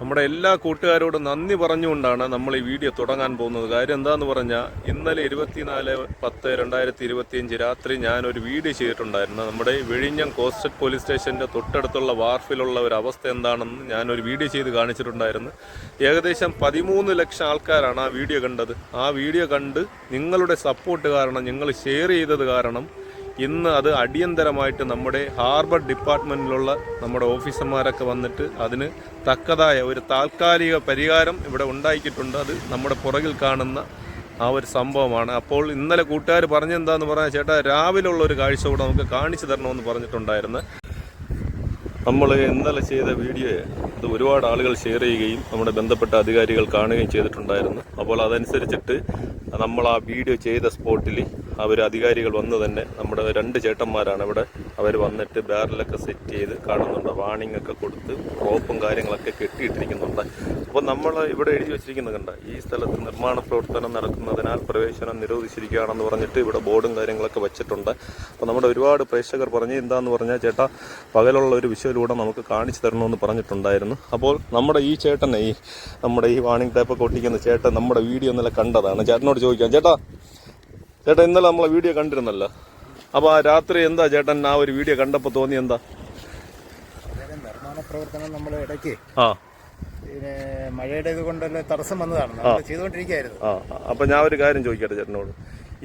നമ്മുടെ എല്ലാ കൂട്ടുകാരോടും നന്ദി പറഞ്ഞുകൊണ്ടാണ് നമ്മൾ ഈ വീഡിയോ തുടങ്ങാൻ പോകുന്നത്. കാര്യം എന്താന്ന് പറഞ്ഞാൽ ഇന്നലെ ഇരുപത്തിനാല് പത്ത് രണ്ടായിരത്തി ഇരുപത്തിയഞ്ച് രാത്രി ഞാനൊരു വീഡിയോ ചെയ്തിട്ടുണ്ടായിരുന്നു. നമ്മുടെ വിഴിഞ്ഞം കോസ്റ്റൽ പോലീസ് സ്റ്റേഷന്റെ തൊട്ടടുത്തുള്ള വാർഫിലുള്ള ഒരു അവസ്ഥ എന്താണെന്ന് ഞാനൊരു വീഡിയോ ചെയ്ത് കാണിച്ചിട്ടുണ്ടായിരുന്നു. ഏകദേശം പതിമൂന്ന് ലക്ഷം ആൾക്കാരാണ് ആ വീഡിയോ കണ്ടത്. ആ വീഡിയോ കണ്ട് നിങ്ങളുടെ സപ്പോർട്ട് കാരണം നിങ്ങൾ ഷെയർ ചെയ്തത് കാരണം ഇന്ന് അത് അടിയന്തരമായിട്ട് നമ്മുടെ ഹാർബർ ഡിപ്പാർട്ട്മെന്റിലുള്ള നമ്മുടെ ഓഫീസർമാരൊക്കെ വന്നിട്ട് അതിന് തക്കതായ ഒരു താൽക്കാലിക പരിഹാരം ഇവിടെ ഉണ്ടാക്കിയിട്ടുണ്ട്. അത് നമ്മുടെ പുറകിൽ കാണുന്ന ആ ഒരു സംഭവമാണ്. അപ്പോൾ ഇന്നലെ കൂട്ടുകാർ പറഞ്ഞെന്താന്ന് പറഞ്ഞാൽ ചേട്ടാ രാവിലെ ഉള്ള ഒരു കാഴ്ച കൂടെ നമുക്ക് കാണിച്ചു തരണമെന്ന് പറഞ്ഞിട്ടുണ്ടായിരുന്നു. നമ്മൾ ഇന്നലെ ചെയ്ത വീഡിയോയെ അത് ഒരുപാട് ആളുകൾ ഷെയർ ചെയ്യുകയും നമ്മുടെ ബന്ധപ്പെട്ട അധികാരികൾ കാണുകയും ചെയ്തിട്ടുണ്ടായിരുന്നു. അപ്പോൾ അതനുസരിച്ചിട്ട് നമ്മൾ ആ വീഡിയോ ചെയ്ത സ്പോട്ടിൽ അവർ അധികാരികൾ വന്ന് തന്നെ നമ്മുടെ രണ്ട് ചേട്ടന്മാരാണ് ഇവിടെ. അവർ വന്നിട്ട് ബാരലൊക്കെ സെറ്റ് ചെയ്ത് കാണുന്നുണ്ട്. വാണിംഗ് ഒക്കെ കൊടുത്ത് റോപ്പും കാര്യങ്ങളൊക്കെ കെട്ടിയിട്ടിരിക്കുന്നുണ്ട്. അപ്പോൾ നമ്മൾ ഇവിടെ എഴുതി വെച്ചിരിക്കുന്നത് കണ്ട? ഈ സ്ഥലത്ത് നിർമ്മാണ പ്രവർത്തനം നടക്കുന്നതിനാൽ പ്രവേശനം നിരോധിച്ചിരിക്കുകയാണെന്ന് പറഞ്ഞിട്ട് ഇവിടെ ബോർഡും കാര്യങ്ങളൊക്കെ വെച്ചിട്ടുണ്ട്. അപ്പോൾ നമ്മുടെ ഒരുപാട് പ്രേക്ഷകർ പറഞ്ഞ് എന്താന്ന് പറഞ്ഞാൽ ചേട്ടാ പകലുള്ള ഒരു വിഷയിലൂടെ നമുക്ക് കാണിച്ചു തരണമെന്ന് പറഞ്ഞിട്ടുണ്ടായിരുന്നു. അപ്പോൾ നമ്മുടെ ഈ ചേട്ടനെ ഈ നമ്മുടെ ഈ വാണിംഗ് ടൈപ്പൊക്കെ ഒട്ടിക്കുന്ന ചേട്ടൻ നമ്മുടെ വീഡിയോ ഇന്നലെ കണ്ടതാണ്. ചേട്ടനോട് ചോദിക്കാം ചേട്ടാ ചേട്ടാ ഇന്നലെ നമ്മളെ വീഡിയോ കണ്ടിരുന്നല്ലോ. അപ്പോൾ ആ രാത്രി എന്താ ചേട്ടൻ ആ ഒരു വീഡിയോ കണ്ടപ്പോൾ തോന്നി എന്താ? നിർമ്മാണ പ്രവർത്തനം നമ്മൾ ഇടയ്ക്ക് ആ. പിന്നെ മഴയുടെ ഇത് കൊണ്ടല്ലേ തടസ്സം വന്നതാണ്. നമ്മൾ ചെയ്തുകൊണ്ടിരിക്കുകയായിരുന്നു. ആ അപ്പം ഞാൻ ഒരു കാര്യം ചോദിക്കട്ടെ ചേട്ടനോട്?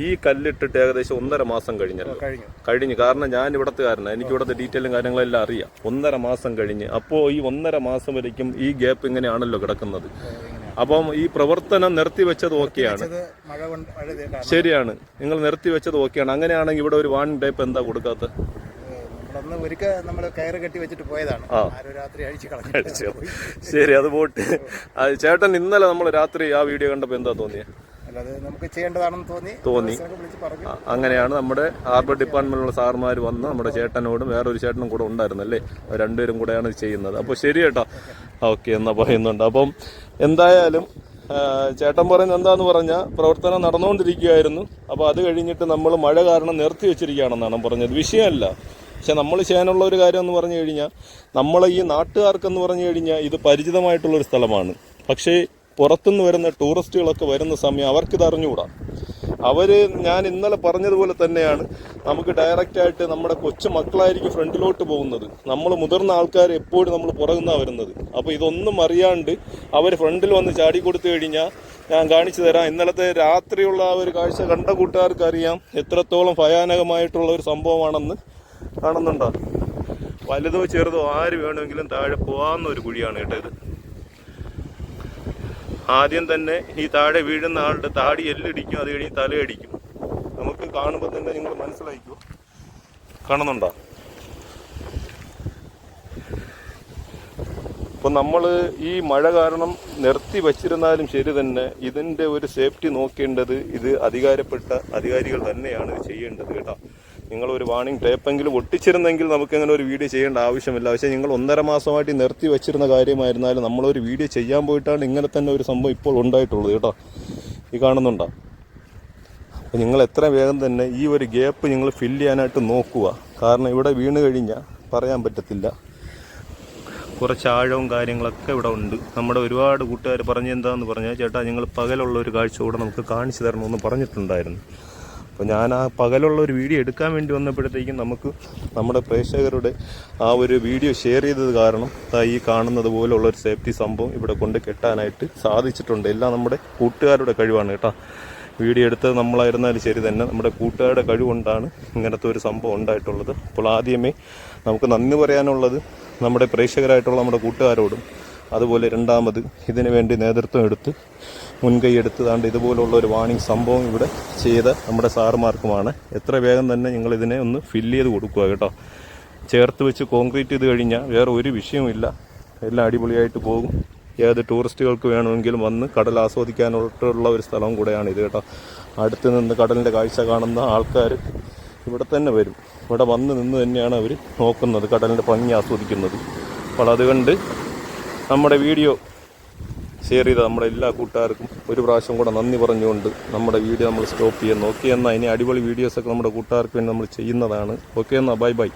ഈ കല്ലിട്ടിട്ട് ഏകദേശം ഒന്നര മാസം കഴിഞ്ഞല്ലോ. കഴിഞ്ഞു. കഴിഞ്ഞു. കാരണം ഞാൻ ഇവിടത്തുകാരനാണ് എനിക്ക് ഇവിടുത്തെ ഡീറ്റെയിലും കാര്യങ്ങളെല്ലാം അറിയാം. ഒന്നര മാസം കഴിഞ്ഞ്. അപ്പോൾ ഈ ഒന്നര മാസം വരയ്ക്കും ഈ ഗ്യാപ്പ് ഇങ്ങനെയാണല്ലോ കിടക്കുന്നത്. അപ്പം ഈ പ്രവർത്തനം നിർത്തിവെച്ചത് ഓക്കെയാണ്. ശരിയാണ്. നിങ്ങൾ നിർത്തിവെച്ചത് ഓക്കെയാണ്. അങ്ങനെയാണെങ്കിൽ ഇവിടെ ഒരു വാൺ ഇപ്പം എന്താ കൊടുക്കാത്ത? ഒരിക്കൽ നമ്മൾ കയറ് കെട്ടി വെച്ചിട്ട് പോയതാണ്. രാത്രി അഴിച്ചു കളഞ്ഞു. ശരി അത് പോട്ട്. ചേട്ടൻ ഇന്നലെ നമ്മൾ രാത്രി ആ വീഡിയോ കണ്ടപ്പോൾ എന്താ തോന്നിയത് നമുക്ക് ചെയ്യേണ്ടതാണെന്ന് തോന്നി. തോന്നി. അങ്ങനെയാണ് നമ്മുടെ ഹാർബർ ഡിപ്പാർട്ട്മെന്റിലുള്ള സാർമാർ വന്ന് നമ്മുടെ ചേട്ടനോടും വേറൊരു ചേട്ടനും കൂടെ ഉണ്ടായിരുന്നല്ലേ? രണ്ടുപേരും കൂടെയാണ് ചെയ്യുന്നത്. അപ്പോൾ ശരി കേട്ടോ ഓക്കെ എന്നാ പറയുന്നുണ്ട്. അപ്പം എന്തായാലും ചേട്ടൻ പറയുന്നത് എന്താന്ന് പറഞ്ഞാൽ പ്രവർത്തനം നടന്നുകൊണ്ടിരിക്കുകയായിരുന്നു. അപ്പോൾ അത് കഴിഞ്ഞിട്ട് നമ്മൾ മഴ കാരണം നിർത്തി വെച്ചിരിക്കുകയാണെന്നാണ് പറഞ്ഞത്. വിഷയമല്ല. പക്ഷെ നമ്മൾ ചെയ്യാനുള്ള ഒരു കാര്യം എന്ന് പറഞ്ഞു കഴിഞ്ഞാൽ നമ്മൾ ഈ നാട്ടുകാർക്കെന്ന് പറഞ്ഞു കഴിഞ്ഞാൽ ഇത് പരിചിതമായിട്ടുള്ളൊരു സ്ഥലമാണ്. പക്ഷേ പുറത്തുനിന്ന് വരുന്ന ടൂറിസ്റ്റുകളൊക്കെ വരുന്ന സമയം അവർക്കിത് അറിഞ്ഞുകൂടാ അവർ ഞാൻ ഇന്നലെ പറഞ്ഞതുപോലെ തന്നെയാണ്. നമുക്ക് ഡയറക്റ്റ് ആയിട്ട് നമ്മുടെ കൊച്ചു മക്കളായിരിക്കും ഫ്രണ്ടിലോട്ട് പോകുന്നത്. നമ്മൾ മുതിർന്ന ആൾക്കാർ എപ്പോഴും നമ്മൾ പുറകുന്നാ വരുന്നത്. അപ്പോൾ ഇതൊന്നും അറിയാണ്ട് അവർ ഫ്രണ്ടിൽ വന്ന് ചാടി കൊടുത്തു കഴിഞ്ഞാൽ ഞാൻ കാണിച്ചു തരാം. ഇന്നലത്തെ രാത്രിയുള്ള ആ ഒരു കാഴ്ച കണ്ട കൂട്ടുകാർക്ക് അറിയാം എത്രത്തോളം ഭയാനകമായിട്ടുള്ള ഒരു സംഭവമാണെന്ന് കാണുന്നുണ്ടോ? വലുതോ ചെറുതോ ആര് വേണമെങ്കിലും താഴെ പോകാവുന്ന ഒരു കുഴിയാണ് കേട്ടോ ഇത്. ആദ്യം തന്നെ ഈ താഴെ വീഴുന്ന ആളുടെ താടി എല്ലിടിക്കും അത് കഴിഞ്ഞ് തലയടിക്കും നമുക്ക് കാണുമ്പോൾ തന്നെ നിങ്ങൾ മനസ്സിലായിക്കോ? കാണുന്നുണ്ടോ? അപ്പോൾ നമ്മൾ ഈ മഴ കാരണം നിർത്തി വച്ചിരുന്നാലും ശരി തന്നെ ഇതിന്റെ ഒരു സേഫ്റ്റി നോക്കേണ്ടത് ഇത് അധികാരപ്പെട്ട അധികാരികൾ തന്നെയാണ് ഇത് ചെയ്യേണ്ടത് കേട്ടോ. നിങ്ങൾ ഒരു വാണിംഗ് ടേപ്പെങ്കിലും ഒട്ടിച്ചിരുന്നെങ്കിൽ നമുക്ക് ഇങ്ങനെ ഒരു വീഡിയോ ചെയ്യേണ്ട ആവശ്യമില്ല. പക്ഷേ നിങ്ങൾ ഒന്നര മാസമായിട്ട് നിർത്തി വെച്ചിരുന്ന കാര്യമായിരുന്നാലും നമ്മളൊരു വീഡിയോ ചെയ്യാൻ പോയിട്ടാണ് ഇങ്ങനെ തന്നെ ഒരു സംഭവം ഇപ്പോൾ ഉണ്ടായിട്ടുള്ളത് കേട്ടോ. ഈ കാണുന്നുണ്ടോ? അപ്പോൾ നിങ്ങൾ എത്ര വേഗം തന്നെ ഈ ഒരു ഗ്യാപ്പ് നിങ്ങൾ ഫില്ല് ചെയ്യാനായിട്ട് നോക്കുക. കാരണം ഇവിടെ വീണ് കഴിഞ്ഞാൽ പറയാൻ പറ്റത്തില്ല. കുറച്ച് ആഴവും കാര്യങ്ങളൊക്കെ ഇവിടെ ഉണ്ട്. നമ്മുടെ ഒരുപാട് കൂട്ടുകാർ പറഞ്ഞ് എന്താന്ന് പറഞ്ഞാൽ ചേട്ടാ നിങ്ങൾ പകലുള്ള ഒരു കാഴ്ച കൂടെ നമുക്ക് കാണിച്ചു തരണമെന്ന് പറഞ്ഞിട്ടുണ്ടായിരുന്നു. അപ്പോൾ ഞാൻ ആ പകലുള്ള ഒരു വീഡിയോ എടുക്കാൻ വേണ്ടി വന്നപ്പോഴത്തേക്കും നമുക്ക് നമ്മുടെ പ്രേക്ഷകരുടെ ആ ഒരു വീഡിയോ ഷെയർ ചെയ്തത് കാരണം ഈ കാണുന്നത് പോലുള്ള ഒരു സേഫ്റ്റി സംഭവം ഇവിടെ കൊണ്ട് കെട്ടാനായിട്ട് സാധിച്ചിട്ടുണ്ട്. എല്ലാം നമ്മുടെ കൂട്ടുകാരുടെ കഴിവാണ് കേട്ടോ. വീഡിയോ എടുത്തത് നമ്മളായിരുന്നാലും ശരി തന്നെ നമ്മുടെ കൂട്ടുകാരുടെ കഴിവുകൊണ്ടാണ് ഇങ്ങനത്തെ ഒരു സംഭവം ഉണ്ടായിട്ടുള്ളത്. അപ്പോൾ ആദ്യമേ നമുക്ക് നന്ദി പറയാനുള്ളത് നമ്മുടെ പ്രേക്ഷകരായിട്ടുള്ള നമ്മുടെ കൂട്ടുകാരോടും അതുപോലെ രണ്ടാമത് ഇതിനു വേണ്ടി നേതൃത്വം എടുത്ത് മുൻകൈ താണ്ട് ഇതുപോലുള്ള ഒരു വാണിംഗ് സംഭവം ഇവിടെ ചെയ്ത നമ്മുടെ സാറുമാർക്കുമാണ്. എത്ര വേഗം തന്നെ നിങ്ങൾ ഇതിനെ ഒന്ന് ഫില്ല് ചെയ്ത് കൊടുക്കുക കേട്ടോ. ചേർത്ത് വെച്ച് കോൺക്രീറ്റ് ചെയ്ത് കഴിഞ്ഞാൽ വേറെ ഒരു വിഷയമില്ല എല്ലാം അടിപൊളിയായിട്ട് പോകും. ഏത് ടൂറിസ്റ്റുകൾക്ക് വേണമെങ്കിലും വന്ന് കടൽ ആസ്വദിക്കാനുള്ള ഒരു സ്ഥലവും കൂടെയാണ് ഇത് കേട്ടോ. അടുത്ത് നിന്ന് കടലിന്റെ കാഴ്ച കാണുന്ന ആൾക്കാർ ഇവിടെ തന്നെ വരും. ഇവിടെ വന്ന് നിന്ന് തന്നെയാണ് അവർ നോക്കുന്നത് കടലിന്റെ ഭംഗി ആസ്വദിക്കുന്നത്. അപ്പോൾ അതുകൊണ്ട് നമ്മുടെ വീഡിയോ ഷെയർ ചെയ്ത നമ്മുടെ എല്ലാ കൂട്ടുകാർക്കും ഒരു പ്രാവശ്യം കൂടെ നന്ദി പറഞ്ഞുകൊണ്ട് നമ്മുടെ വീഡിയോ നമ്മൾ സ്റ്റോപ്പ് ചെയ്യാൻ നോക്കിയെന്നാൽ ഇനി അടിപൊളി വീഡിയോസൊക്കെ നമ്മുടെ കൂട്ടുകാർക്ക് വേണ്ടി നമ്മൾ ചെയ്യുന്നതാണ്. ഓക്കെ എന്നാൽ ബൈ ബൈ